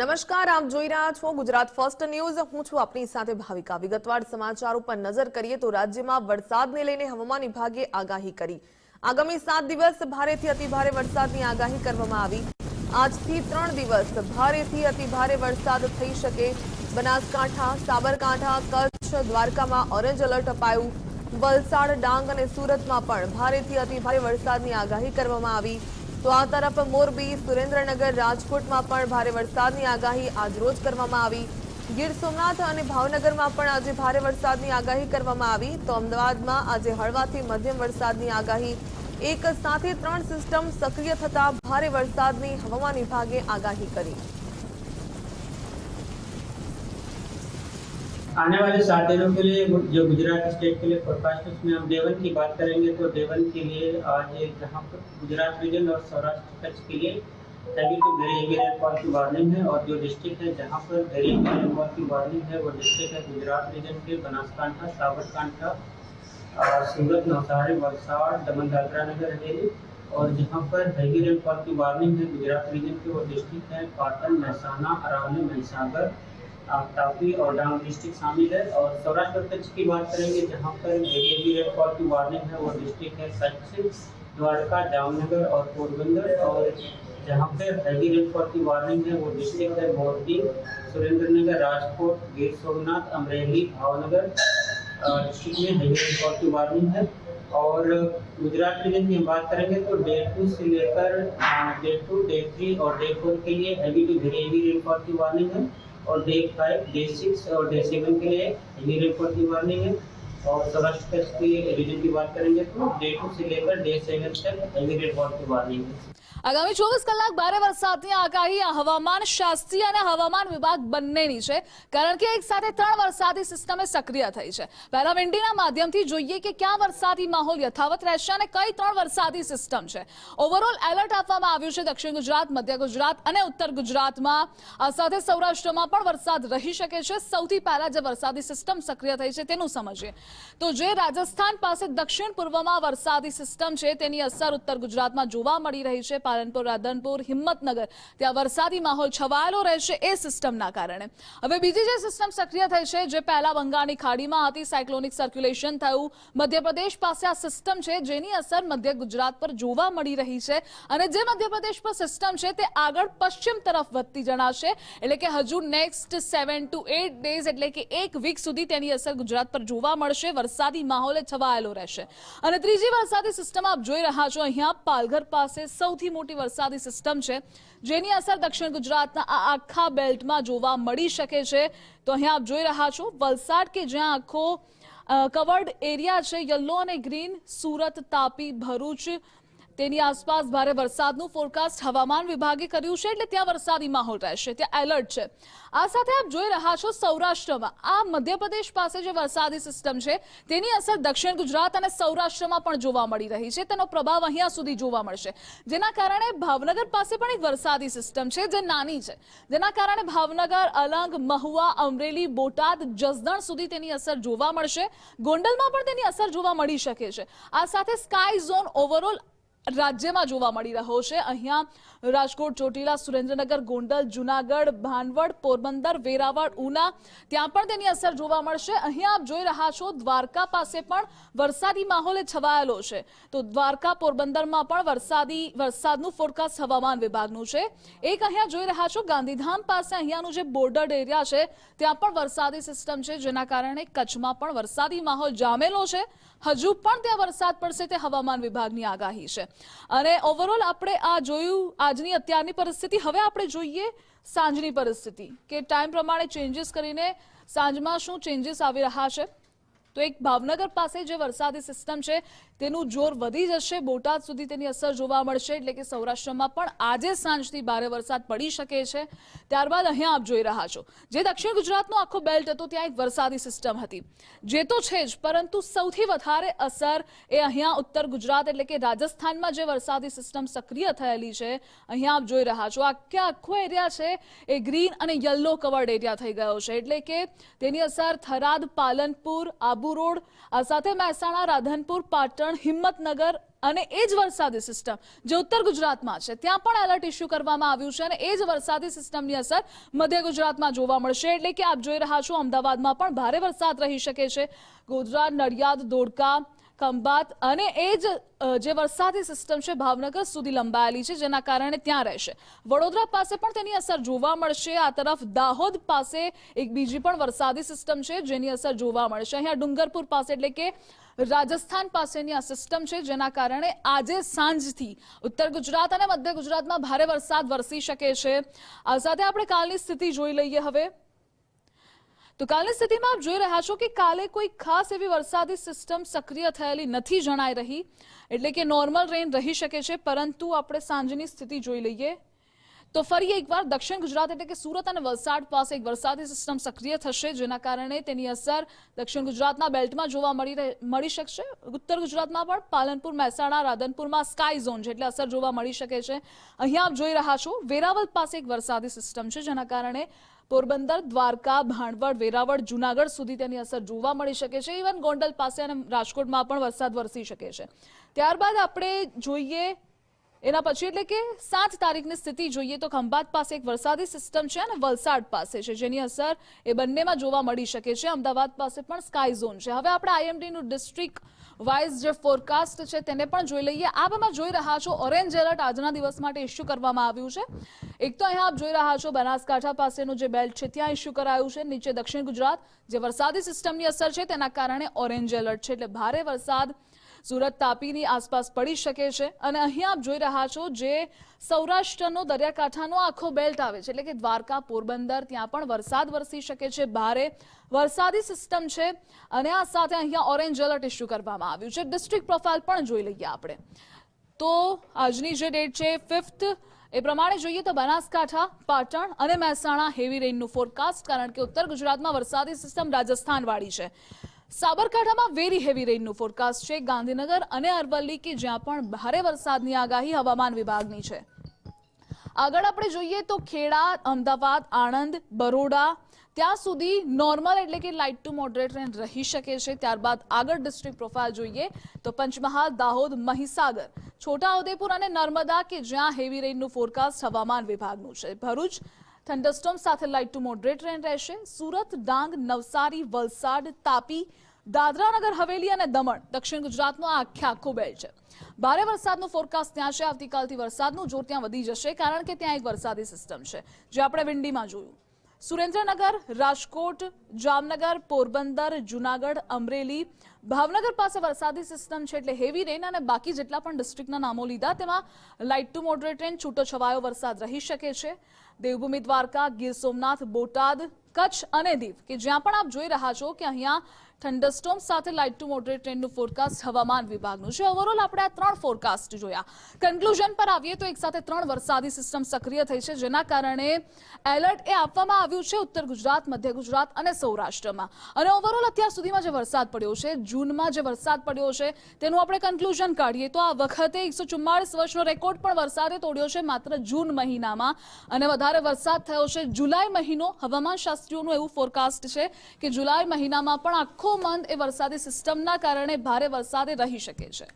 નમસ્કાર, આપ જોઈ રહ્યા છો ગુજરાત ફર્સ્ટ ન્યૂઝ હું છું આપની સાથે ભાવિકા. વિગતવાર સમાચાર ઉપર નજર કરીએ તો રાજ્યમાં વરસાદને લઈને હવામાન વિભાગે આગાહી કરી. આગામી સાત દિવસ ભારેથી અતિભારે વરસાદની આગાહી કરવામાં આવી. આજથી ત્રણ દિવસ ભારેથી અતિભારે વરસાદ થઈ શકે. બનાસકાંઠા, સાબરકાંઠા, કચ્છ, દ્વારકામાં ઓરેન્જ એલર્ટ અપાયું. વલસાડ, ડાંગ અને સુરતમાં પણ ભારેથી અતિભારે વરસાદની આગાહી કરવામાં આવી. તો આ તરફ મોરબી, સુરેન્દ્રનગર, રાજકોટમાં પણ ભારે વરસાદની આગાહી આજરોજ કરવામાં આવી. ગીર સોમનાથ અને ભાવનગરમાં પણ આજે ભારે વરસાદની આગાહી કરવામાં આવી. તો અમદાવાદમાં આજે હળવાથી મધ્યમ વરસાદની આગાહી. એક સાથે ત્રણ સિસ્ટમ સક્રિય થતા ભારે વરસાદની હવામાન વિભાગે આગાહી કરી. आने वाले सात दिनों के लिए जो गुजरात स्टेट के लिए फोरकास्ट उसमें हम डेवन की बात करेंगे। तो डेवन के लिए आज जहाँ पर गुजरात रीजन और सौराष्ट्र कच्छ के लिए तभी तो वेरी हेवी रेनफॉल की वार्निंग है और जो डिस्ट्रिक्ट है जहाँ पर वेरी हेवी रेनफॉल की वार्निंग है, वो डिस्ट्रिक्ट है गुजरात रीजन के, बनासकांठा, साबरकांठा सूरत, नवसारी, वलसाड़ दमन दादरा नगर हवेली। और जहाँ पर हैवी रेनफॉल की वार्निंग है, गुजरात रीजन के वो डिस्ट्रिक्ट है, पाटन, महसाना, अरावली, महिसागर तापी और डांग डिस्ट्रिक्ट शामिल है और सौराष्ट्र कच्छ की बात करेंगे, जहाँ पर हेवी की वार्निंग है, वो डिस्ट्रिक्ट है कच्छ द्वारका, जामनगर और पोरबंदर और जहाँ पे हैवी रेनफॉल की वार्निंग है, वो डिस्ट्रिक्ट है मोरबी सुरेंद्रनगर, राजकोट, गिर सोमनाथ, अमरेली, भावनगर डिस्ट्रिक्ट में हैवी रेनफॉल की वार्निंग है। और गुजरात रीजन की हम बात करेंगे तो डे टू से लेकर डे टू, डे थ्री और डे फोर के लिए heavy to very heavy rainfall की वार्निंग है। और डे फाइव डे सिक्स और डे सेवन के लिए हेवी रेनफॉल की वार्निंग है और सौराष्ट्र कच्छ की रीजन की बात करेंगे तो डे टू से लेकर डे सेवन तक हेवी रेनफॉल की वार्निंग है આગામી ચોવીસ કલાક ભારે વરસાદની આગાહી આ હવામાન શાસ્ત્રી અને હવામાન વિભાગ બંનેની છે કારણ કે એક સાથે ત્રણ વરસાદી સિસ્ટમે સક્રિય થઈ છે પહેલા વિંડીના માધ્યમથી જોઈએ કે ક્યાં વરસાદી માહોલ યથાવત રહેશે અને કઈ ત્રણ વરસાદી સિસ્ટમ છે ઓવરઓલ એલર્ટ આપવામાં આવ્યું છે દક્ષિણ ગુજરાત મધ્ય ગુજરાત અને ઉત્તર ગુજરાતમાં આ સાથે સૌરાષ્ટ્રમાં પણ વરસાદ રહી શકે છે સૌથી પહેલા જે વરસાદી સિસ્ટમ સક્રિય થઈ છે તેનું સમજીએ તો જે રાજસ્થાન પાસે દક્ષિણ પૂર્વમાં વરસાદી સિસ્ટમ છે, તેની અસર ઉત્તર ગુજરાતમાં જોવા મળી રહી છે. પાલનપુર, રાધનપુર, હિંમતનગર ત્યાં વરસાદી માહોલ છવાયેલો રહેશે એ સિસ્ટમના કારણે. હવે બીજી જે સિસ્ટમ સક્રિય થઈ છે, જે પહેલા બંગાળની ખાડીમાં હતી, સાયક્લોનિક સર્ક્યુલેશન થયું. મધ્યપ્રદેશ પાસે આ સિસ્ટમ છે, જેની અસર મધ્ય ગુજરાત પર જોવા મળી રહી છે. અને જે મધ્યપ્રદેશ પર સિસ્ટમ છે, તે આગળ પશ્ચિમ તરફ વધતી જણાશે. એટલે કે હજુ next seven to eight days એટલે કે એક વીક સુધી તેની અસર ગુજરાત પર જોવા મળશે. વરસાદી માહોલ છવાયેલો રહેશે. અને ત્રીજી વરસાદી સિસ્ટમ આપ જોઈ રહ્યા છો, અહીંયા પાલઘર પાસે સૌથી મોટી વરસાદી સિસ્ટમ છે, જેની અસર દક્ષિણ ગુજરાતના આ આખા બેલ્ટમાં જોવા મળી શકે છે. તો અહીંયા આપ જોઈ રહ્યા છો, વલસાડ કે જ્યાં આખો કવર્ડ એરિયા છે, યલો અને ગ્રીન, સુરત, તાપી, ભરૂચ તેની આસપાસ ભારે વરસાદનું ફોરકાસ્ટ હવામાન વિભાગે કર્યું છે, એટલે ત્યાં વરસાદી માહોલ રહેશે. ત્યાં એલર્ટ છે. આ સાથે આપ જોઈ રહ્યા છો સૌરાષ્ટ્રમાં. આ મધ્યપ્રદેશ પાસે જે વરસાદી સિસ્ટમ છે, તેની અસર દક્ષિણ ગુજરાત અને સૌરાષ્ટ્રમાં પણ જોવા મળી રહી છે. તેનો પ્રભાવ અહીંયા સુધી જોવા મળશે. જેના કારણે ભાવનગર પાસે પણ એક વરસાદી સિસ્ટમ છે, જે નાની છે. જેના કારણે ભાવનગર, અલંગ, મહુવા, અમરેલી, બોટાદ, જસદણ સુધી તેની અસર જોવા મળશે. ગોંડલમાં પણ તેની અસર જોવા મળી શકે છે. આ સાથે સ્કાય ઝોન ઓવરઓલ રાજ્યમાં જોવા મળી રહ્યો છે. અહીંયા રાજકોટ, ચોટીલા, સુરેન્દ્રનગર, ગોંડલ, જુનાગઢ, ભાનવડ, પોરબંદર, વેરાવળ, ઉના, ત્યાં પણ તેની અસર જોવા મળશે. અહીંયા આપ જોઈ રહ્યા છો, દ્વારકા પાસે પણ વરસાદી માહોલ છવાયેલો છે. તો દ્વારકા, પોરબંદરમાં પણ વરસાદી, વરસાદનું ફોરકાસ્ટ હવામાન વિભાગનું છે. એક અહીંયા જોઈ રહ્યા છો, ગાંધીધામ પાસે અહીંયાનું જે બોર્ડર એરિયા છે, ત્યાં પણ વરસાદી સિસ્ટમ છે, જેના કારણે કચ્છમાં પણ વરસાદી માહોલ જામેલો છે. હજુ પણ ત્યાં વરસાદ પડશે તે હવામાન વિભાગની આગાહી છે. અને ઓવરઓલ આપણે આ જોયું આજની અત્યારની પરિસ્થિતિ. હવે આપણે જોઈએ સાંજની પરિસ્થિતિ, કે ટાઈમ પ્રમાણે ચેન્જીસ કરીને સાંજમાં શું ચેન્જીસ આવી રહ્યા છે? તો એક ભાવનગર પાસે જે વરસાદી સિસ્ટમ છે, તેનું જોર વધી જશે. બોટાદ સુધી તેની અસર જોવા મળશે. એટલે કે સૌરાષ્ટ્રમાં પણ આજે સાંજથી ભારે વરસાદ પડી શકે છે. ત્યારબાદ અહીંયા આપ જોઈ રહ્યા છો. જે દક્ષિણ ગુજરાતનો આખો બેલ્ટ હતો, ત્યાં એક વરસાદી સિસ્ટમ હતી. જે તો છે જ, પરંતુ સૌથી વધારે અસર એ અહીંયા ઉત્તર ગુજરાત એટલે કે રાજસ્થાનમાં જે વરસાદી સિસ્ટમ સક્રિય થયેલી છે, અહીંયા આપ જોઈ રહ્યા છો. આખે આખો એરિયા છે એ ગ્રીન અને યલો કવર્ડ એરિયા થઈ ગયો છે. એટલે કે તેની અસર થરાદ, પાલનપુર, આબુ રોડ. આ સાથે મહેસાણા, રાધનપુર, પાટણ, હિંમતનગર અને એ જ વરસાદી સિસ્ટમ જે ઉત્તર ગુજરાતમાં છે. ત્યાં પણ એલર્ટ ઇસ્યુ કરવામાં આવ્યું છે અને એ જ વરસાદી સિસ્ટમની અસર મધ્ય ગુજરાતમાં જોવા મળશે. એટલે કે આપ જોઈ રહ્યા છો, અમદાવાદમાં પણ ભારે વરસાદ રહી શકે છે. ગોધરા, નડિયાદ ધોળકા ખંભાત અને એ જ જે વરસાદી સિસ્ટમ છે ભાવનગર સુધી લંબાયેલી છે, જેના કારણે ત્યાં રહેશે. વડોદરા પાસે પણ તેની અસર જોવા મળશે. આ તરફ દાહોદ પાસે એક બીજી પણ વરસાદી સિસ્ટમ છે, જેની અસર જોવા મળશે. અહીંયા ડુંગરપુર પાસે એટલે કે રાજસ્થાન પાસેની આ સિસ્ટમ છે, જેના કારણે આજે સાંજથી ઉત્તર ગુજરાત અને મધ્ય ગુજરાતમાં ભારે વરસાદ વરસી શકે છે. આ સાથે આપણે કાલની સ્થિતિ જોઈ લઈએ હવે. તો કાલની સ્થિતિમાં આપ જોઈ રહ્યા છો કે કાલે કોઈ ખાસ એવી વરસાદી સિસ્ટમ સક્રિય થયેલી નથી જણાઈ રહી. એટલે કે નોર્મલ રેન રહી શકે છે, પરંતુ આપણે સાંજની સ્થિતિ જોઈ લઈએ. તો ફરી એકવાર દક્ષિણ ગુજરાત એટલે કે સુરત અને વલસાડ પાસે એક વરસાદી સિસ્ટમ સક્રિય થશે, જેના કારણે તેની અસર દક્ષિણ ગુજરાતના બેલ્ટમાં જોવા મળી મળી શકશે. ઉત્તર ગુજરાતમાં પણ પાલનપુર, મહેસાણા, રાધનપુરમાં સ્કાય ઝોન છે એટલે અસર જોવા મળી શકે છે. અહીંયા આપ જોઈ રહ્યા છો વેરાવલ પાસે એક વરસાદી સિસ્ટમ છે, જેના કારણે પોરબંદર, દ્વારકા, ભાણવડ, વેરાવળ, જુનાગઢ સુધી તેની અસર જોવા મળી શકે છે. ઇવન ગોંડલ પાસે અને રાજકોટમાં પણ વરસાદ વરસી શકે છે. ત્યારબાદ આપણે જોઈએ એના પછી એટલે કે સાત તારીખની સ્થિતિ જોઈએ તો ખંભાત પાસે એક વરસાદી સિસ્ટમ છે અને વલસાડ પાસે છે, જેની અસર એ બંનેમાં જોવા મળી શકે છે. અમદાવાદ પાસે પણ સ્કાય ઝોન છે. હવે આપણે આઈએમડીનું ડિસ્ટ્રિક્ટ વાઇઝ જે ફોરકાસ્ટ છે તેને પણ જોઈ લઈએ. આપ એમાં જોઈ રહ્યા છો ઓરેન્જ એલર્ટ આજના દિવસ માટે ઇસ્યુ કરવામાં આવ્યું છે. એક તો અહીંયા આપ જોઈ રહ્યા છો બનાસકાંઠા પાસેનું જે બેલ્ટ છે ત્યાં ઇસ્યુ કરાયું છે, નીચે દક્ષિણ ગુજરાત. જે વરસાદી સિસ્ટમની અસર છે તેના કારણે ઓરેન્જ એલર્ટ છે. એટલે ભારે વરસાદ સુરત તાપીની આસપાસ પડી શકે છે. અને અહીંયા આપ જોઈ રહ્યા છો જે સૌરાષ્ટ્રનો દરિયાકાંઠાનો આખો બેલ્ટ આવે છે. એટલે કે દ્વારકા, પોરબંદર, ત્યાં પણ વરસાદ વરસી શકે છે. ભારે વરસાદી સિસ્ટમ છે. અને આ સાથે અહીંયા ઓરેન્જ એલર્ટ ઇસ્યુ કરવામાં આવ્યું છે. ડિસ્ટ્રિક્ટ પ્રોફાઇલ પણ જોઈ લઈએ આપણે. તો આજની જે ડેટ છે ફિફ્થ એ પ્રમાણે જોઈએ તો બનાસકાંઠા, પાટણ અને મહેસાણા હેવી રેઇનનું ફોરકાસ્ટ કારણ કે ઉત્તર ગુજરાતમાં વરસાદી સિસ્ટમ રાજસ્થાનવાળી છે. સાબરકાંઠામાં વેરી હેવી રેઇનનું ફોરકાસ્ટ છે. ગાંધીનગર અને અરવલ્લી કે જ્યાં પણ ભારે વરસાદની આગાહી હવામાન વિભાગની છે. આગળ આપણે જોઈએ તો ખેડા, અમદાવાદ, આણંદ, બરોડા, ત્યાં સુધી નોર્મલ એટલે કે લાઇટ ટુ મોડરેટ રેન રહી શકે છે. ત્યારબાદ આગળ ડિસ્ટ્રિક્ટ પ્રોફાઇલ જોઈએ તો પંચમહાલ, દાહોદ, મહીસાગર, છોટાઉદેપુર અને નર્મદા કે જ્યાં હેવી રેઇનનું ફોરકાસ્ટ હવામાન વિભાગનું છે. ભરૂચ થંડરસ્ટોમ સાથે લાઇટ ટુ મોડરેટ રેન રહેશે. સુરત, ડાંગ, નવસારી, વલસાડ, તાપી, દાદરાનગર, હવેલી અને દમણ દક્ષિણ ગુજરાતનો આખે આખો બેલ્ટ છે. ભારે વરસાદનું ફોરકાસ્ટ ત્યાં છે. આવતીકાલથી વરસાદનું જોર ત્યાં વધી જશે કારણ કે ત્યાં એક વરસાદી સિસ્ટમ છે. જે આપણે વિંડીમાં જોયું. સુરેન્દ્રનગર, રાજકોટ, જામનગર, પોરબંદર, જુનાગઢ, અમરેલી. ભાવનગર પાસે વરસાદી સિસ્ટમ છે એટલે હેવી રેન અને બાકી જેટલા પણ ડિસ્ટ્રિક્ટના નામો લીધા, તેમાં લાઇટ ટુ મોડરેટ રેન છૂટો છવાયો વરસાદ રહી શકે છે. દેવભૂમિ દ્વારકા, ગીર સોમનાથ, બોટાદ, કચ્છ અને દીવ, કે જ્યાં પણ આપ જોઈ રહ્યા છો કે અહીંયા થંડરસ્ટોમ સાથે લાઇટ ટુ મોડરેટ ટ્રેનનું ફોરકાસ્ટ હવામાન વિભાગનું. છે ઓવરઓલ આપણે આ ત્રણ ફોરકાસ્ટ જોયા કન્ક્લુઝન પર આવીએ તો એક સાથે ત્રણ વરસાદી સિસ્ટમ સક્રિય થઈ છે, જેના કારણે એલર્ટ એ આપવામાં આવ્યું છે ઉત્તર ગુજરાત, મધ્ય ગુજરાત અને સૌરાષ્ટ્રમાં. અને ઓવરઓલ અત્યાર સુધીમાં જે વરસાદ પડ્યો છે, જૂનમાં જે વરસાદ પડ્યો છે, તેનું આપણે કન્ક્લુઝન કાઢીએ. તો આ વખતે એકસો વર્ષનો રેકોર્ડ પણ વરસાદે તોડ્યો છે માત્ર જૂન મહિનામાં. અને વધારે વરસાદ થયો છે જુલાઈ મહિનો હવામાન શાસ્ત્રીઓનું એવું ફોરકાસ્ટ છે કે જુલાઈ મહિનામાં પણ આખો એ વરસાદી સિસ્ટમના કારણે ભારે વરસાદ રહી શકે છે.